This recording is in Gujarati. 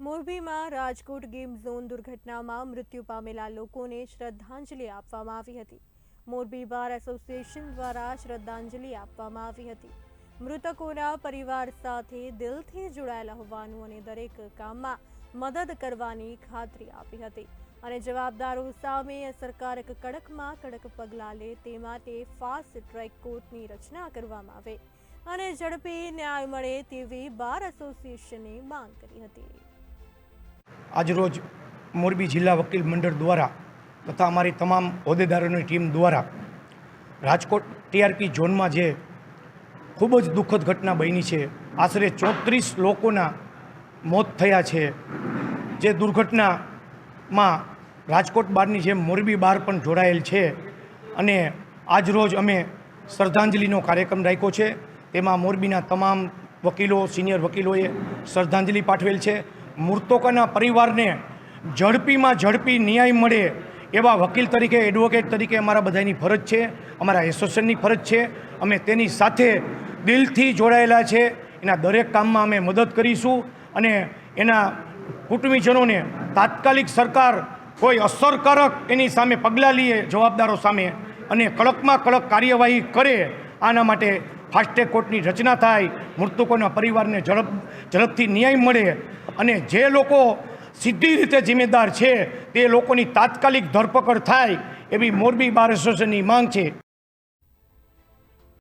મોરબીમાં રાજકોટ ગેમ ઝોન દુર્ઘટનામાં મૃત્યુ પામેલા લોકોને શ્રદ્ધાંજલિ આપવામાં આવી હતી. મોરબી બાર એસોસિએશન દ્વારા શ્રદ્ધાંજલિ આપવામાં આવી હતી. મૃતકોના પરિવાર સાથે દિલથી જોડાયેલા હોવાનું અને દરેક કામમાં મદદ કરવાની ખાતરી આપી હતી અને જવાબદારો સામે સરકાર કડકમાં કડક પગલાં લે તે માટે ફાસ્ટ ટ્રેક કોર્ટની રચના કરવામાં આવે અને ઝડપી ન્યાય મળે તેવી બાર એસોસિએશને માંગ કરી હતી. આજરોજ મોરબી જિલ્લા વકીલ મંડળ દ્વારા તથા અમારી તમામ હોદ્દેદારોની ટીમ દ્વારા રાજકોટ ટીઆરપી ઝોનમાં જે ખૂબ જ દુઃખદ ઘટના બની છે, આશરે ચોત્રીસ લોકોના મોત થયા છે. જે દુર્ઘટનામાં રાજકોટ બારની જેમ મોરબી બાર પણ જોડાયેલ છે અને આજરોજ અમે શ્રદ્ધાંજલિનો કાર્યક્રમ રાખ્યો છે. તેમાં મોરબીના તમામ વકીલો, સિનિયર વકીલોએ શ્રદ્ધાંજલિ પાઠવેલ છે. મૃતકોના પરિવારને ઝડપીમાં ઝડપી ન્યાય મળે એવા વકીલ તરીકે એડવોકેટ તરીકે અમારા બધાની ફરજ છે, અમારા એસોસિએશનની ફરજ છે. અમે તેની સાથે દિલથી જોડાયેલા છે. એના દરેક કામમાં અમે મદદ કરીશું અને એના કુટુંબીજનોને તાત્કાલિક સરકાર કોઈ અસરકારક એની સામે પગલાં લઈએ જવાબદારો સામે અને કડકમાં કડક કાર્યવાહી કરે, આના માટે ફાસ્ટેગ કોર્ટની રચના થાય, મૃતકોના પરિવારને ઝડપ, ઝડપથી ન્યાય મળે અને જે લોકો સીધી રીતે જિમ્મેદાર છે, તે લોકોની તાત્કાલિક ધરપકડ થાય એવી મોરબી બાર એસોસિએશનની માંગ છે.